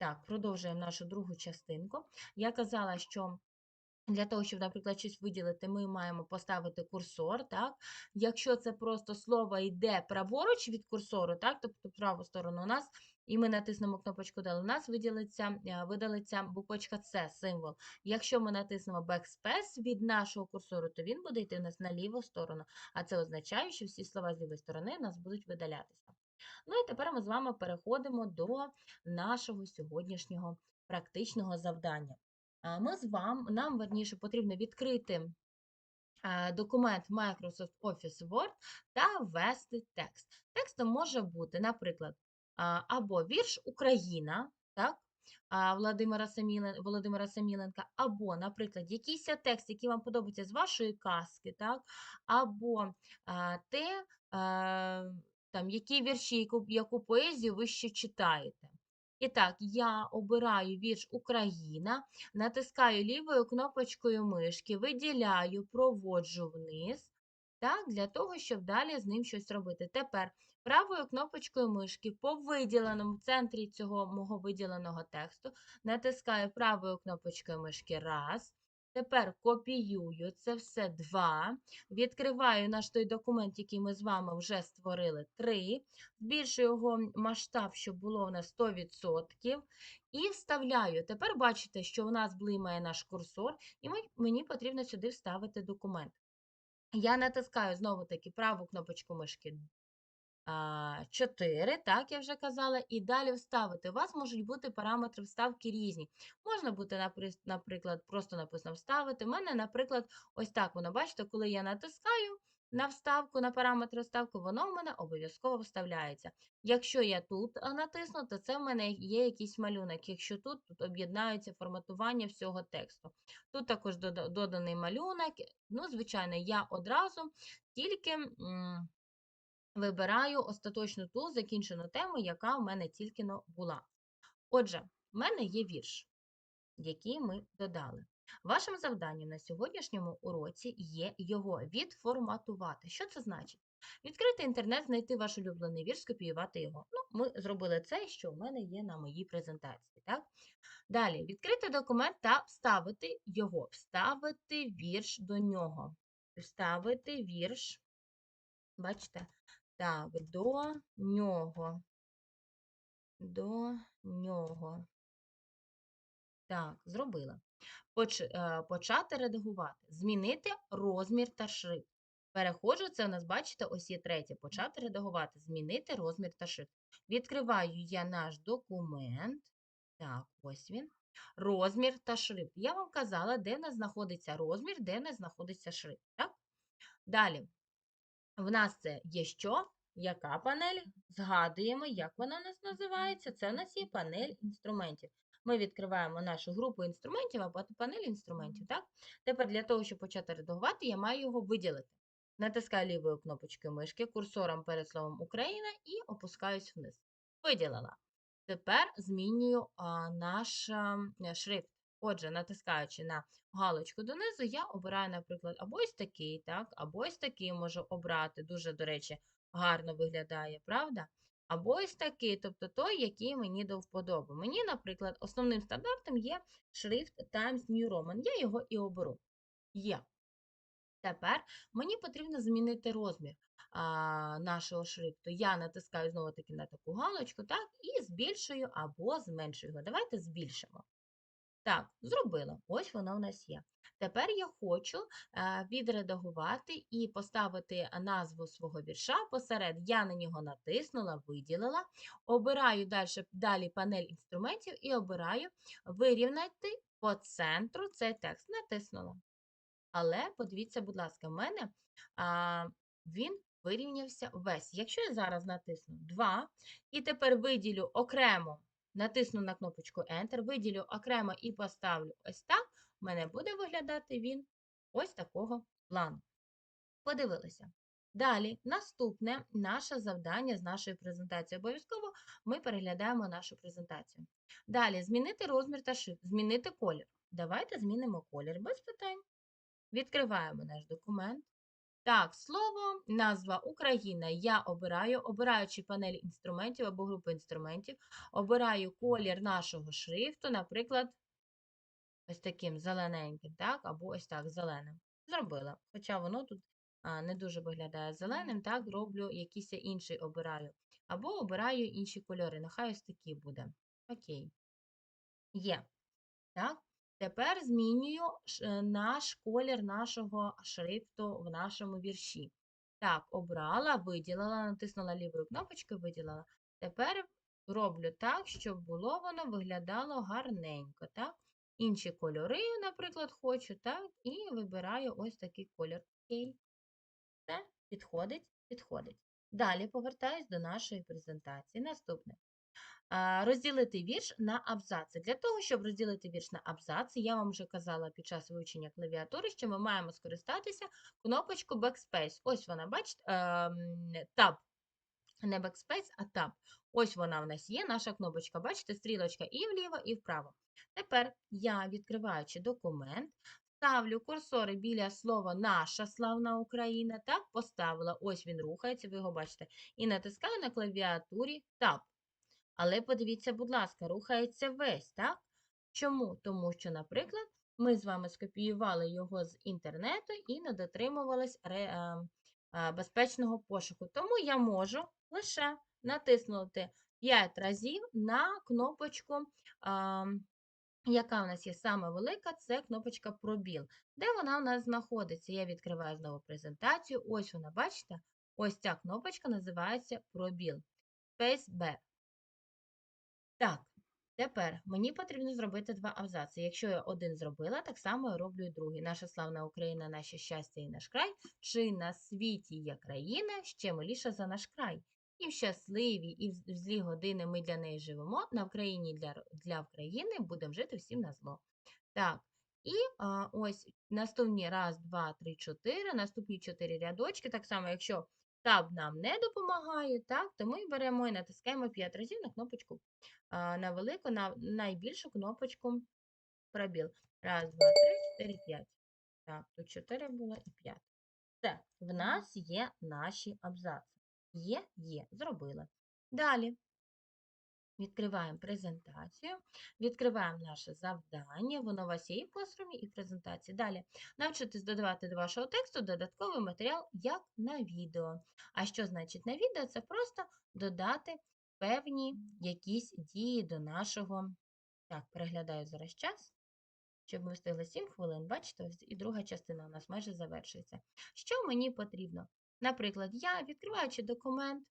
Так, продовжуємо нашу другу частинку. Я казала, що для того, щоб, наприклад, щось виділити, ми маємо поставити курсор. Так? Якщо це просто слово йде праворуч від курсору, так? тобто праву сторону у нас, і ми натиснемо кнопочку «Далі», у нас виділиться, е, видалиться буквочка С, символ. Якщо ми натиснемо Backspace від нашого курсору, то він буде йти у нас на ліву сторону. А це означає, що всі слова з лівої сторони у нас будуть видалятися. Ну і тепер ми з вами переходимо до нашого сьогоднішнього практичного завдання. Ми з вами, нам верніше потрібно відкрити документ Microsoft Office Word та ввести текст. Текстом може бути, наприклад, або вірш Україна, так? Володимира Самілен- Володимира Саміленка, або, наприклад, якийсь текст, який вам подобається з вашої казки, так? або те, там, які вірші, яку, яку поезію ви ще читаєте. І так, я обираю вірш Україна, натискаю лівою кнопочкою мишки, виділяю, проводжу вниз, так, для того, щоб далі з ним щось робити. Тепер правою кнопочкою мишки по виділеному центрі цього мого виділеного тексту натискаю правою кнопочкою мишки раз. Тепер копіюю це все два. Відкриваю наш той документ, який ми з вами вже створили, 3. Збільшую його масштаб, щоб було у нас 100%. І вставляю. Тепер бачите, що у нас блимає наш курсор, і мені потрібно сюди вставити документ. Я натискаю знову-таки праву кнопочку мишки 4, так, я вже казала, і далі вставити. У вас можуть бути параметри вставки різні. Можна бути, наприклад, просто написано вставити. У мене, наприклад, ось так воно, бачите, коли я натискаю на вставку, на параметри вставки, воно в мене обов'язково вставляється. Якщо я тут натисну, то це в мене є якийсь малюнок. Якщо тут, тут об'єднаються форматування всього тексту. Тут також доданий малюнок. Ну, звичайно, я одразу тільки. Вибираю остаточну ту закінчену тему, яка в мене тільки була. Отже, в мене є вірш, який ми додали. Вашим завданням на сьогоднішньому уроці є його відформатувати. Що це значить? Відкрити інтернет, знайти ваш улюблений вірш, скопіювати його. Ну, ми зробили це, що в мене є на моїй презентації. Так? Далі, відкрити документ та вставити його, вставити вірш до нього. Вставити вірш, бачите, так, до нього. До нього. Так, зробила. Поч, е, почати редагувати. Змінити розмір та шрифт. Переходжу, це у нас, бачите, ось є третє. Почати редагувати. Змінити розмір та шрифт. Відкриваю я наш документ. Так, ось він. Розмір та шрифт. Я вам казала, де в нас знаходиться розмір, де в нас знаходиться шрифт. Так? Далі. В нас це є що? Яка панель? Згадуємо, як вона у нас називається. Це у нас є панель інструментів. Ми відкриваємо нашу групу інструментів або панель інструментів. Так? Тепер для того, щоб почати редагувати, я маю його виділити. Натискаю лівою кнопочкою мишки, курсором перед словом Україна і опускаюсь вниз. Виділила. Тепер змінюю а, наш а, шрифт. Отже, натискаючи на галочку донизу, я обираю, наприклад, або ось такий, так, або ось такий можу обрати. Дуже, до речі, гарно виглядає, правда? Або ось такий, тобто той, який мені до вподоби. Мені, наприклад, основним стандартом є шрифт Times New Roman. Я його і оберу. Є. Тепер мені потрібно змінити розмір а, нашого шрифту. Я натискаю знову-таки на таку галочку, так, і збільшую або зменшую його. Давайте збільшимо. Так, зробила. Ось воно у нас є. Тепер я хочу е, відредагувати і поставити назву свого вірша посеред. Я на нього натиснула, виділила, обираю далі, далі панель інструментів і обираю вирівняти по центру цей текст. Натиснула. Але подивіться, будь ласка, в мене а, він вирівнявся весь. Якщо я зараз натисну 2 і тепер виділю окремо, натисну на кнопочку Enter, виділю окремо і поставлю ось так, в мене буде виглядати він ось такого плану. Подивилися. Далі, наступне наше завдання з нашої презентації. Обов'язково ми переглядаємо нашу презентацію. Далі, змінити розмір та шрифт, змінити колір. Давайте змінимо колір без питань. Відкриваємо наш документ. Так, слово, назва Україна. Я обираю, обираючи панель інструментів або групу інструментів, обираю колір нашого шрифту, наприклад, ось таким зелененьким, так, або ось так, зеленим. Зробила. Хоча воно тут а, не дуже виглядає зеленим, так, роблю якийсь інший обираю. Або обираю інші кольори. Нехай ось такі буде. Окей. Є. Так. Тепер змінюю е, наш колір нашого шрифту в нашому вірші. Так, обрала, виділила, натиснула лівою кнопочкою, виділила. Тепер роблю так, щоб було воно виглядало гарненько. Так? Інші кольори, наприклад, хочу, так, і вибираю ось такий колір. Окей. Все, підходить, підходить. Далі повертаюсь до нашої презентації. Наступне. Розділити вірш на абзаци. Для того, щоб розділити вірш на абзаци, я вам вже казала під час вивчення клавіатури, що ми маємо скористатися кнопочку Backspace. Ось вона, бачите, ем, Tab. Не Backspace, а Tab. Ось вона в нас є, наша кнопочка. Бачите, стрілочка і вліво, і вправо. Тепер я, відкриваючи документ, ставлю курсори біля слова наша славна Україна. Так, поставила, ось він рухається, ви його бачите, і натискаю на клавіатурі Tab. Але подивіться, будь ласка, рухається весь, так? Чому? Тому що, наприклад, ми з вами скопіювали його з інтернету і не дотримувались е, е, безпечного пошуку. Тому я можу лише натиснути 5 разів на кнопочку, е, яка у нас є саме велика, це кнопочка пробіл. Де вона у нас знаходиться? Я відкриваю знову презентацію. Ось вона, бачите? Ось ця кнопочка називається пробіл. Space Bar. Так, тепер мені потрібно зробити два абзаци. Якщо я один зробила, так само я роблю і другий. Наша славна Україна, наше щастя і наш край. Чи на світі є країна ще миліша за наш край? І в щасливі, і в злі години ми для неї живемо. На Україні для, для України будемо жити всім на зло. Так, і а, ось наступні раз, два, три, чотири, наступні чотири рядочки. Так само, якщо таб нам не допомагає, так, то ми беремо і натискаємо 5 разів на кнопочку на велику, на найбільшу кнопочку пробіл. Раз, два, три, чотири, п'ять. Так, тут 4 було і 5. Все, в нас є наші абзаци. Є, є, зробила. Далі. Відкриваємо презентацію, відкриваємо наше завдання, воно у вас є і в класрумі, і в презентації. Далі навчитись додавати до вашого тексту додатковий матеріал, як на відео. А що значить на відео? Це просто додати певні якісь дії до нашого. Так, переглядаю зараз час, щоб ми встигли 7 хвилин. Бачите, ось і друга частина у нас майже завершується. Що мені потрібно? Наприклад, я, відкриваючи документ,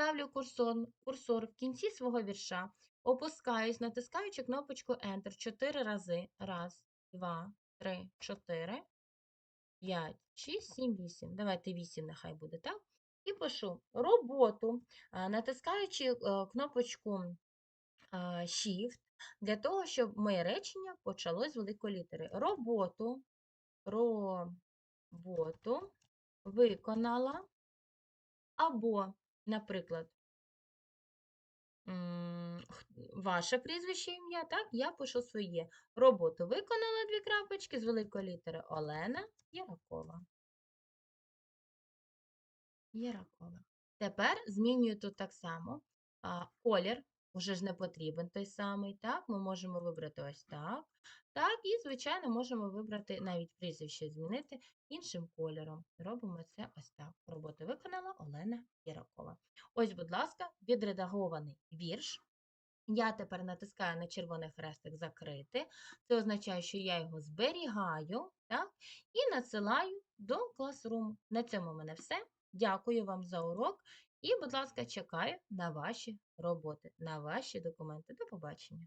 ставлю курсор, курсор в кінці свого вірша, опускаюсь, натискаючи кнопочку Enter 4 рази. Раз, два, три, чотири, п'ять, шість, сім, вісім. Давайте 8 нехай буде, так? І пишу роботу, натискаючи е, кнопочку Shift, для того, щоб моє речення почалось з великої літери. Роботу, роботу виконала, або, наприклад, ваше прізвище ім'я, так, я пишу своє. Роботу виконала дві крапочки з великої літери Олена Яракова. Яракова. Тепер змінюю тут так само. Колір уже ж не потрібен той самий, так? Ми можемо вибрати ось так. Так, і, звичайно, можемо вибрати навіть прізвище змінити іншим кольором. Робимо це ось так. Роботу виконала Олена Яракова. Ось, будь ласка, відредагований вірш. Я тепер натискаю на червоний хрестик закрити. Це означає, що я його зберігаю так? і надсилаю до класруму. На цьому в мене все. Дякую вам за урок. І, будь ласка, чекаю на ваші роботи, на ваші документи. До побачення.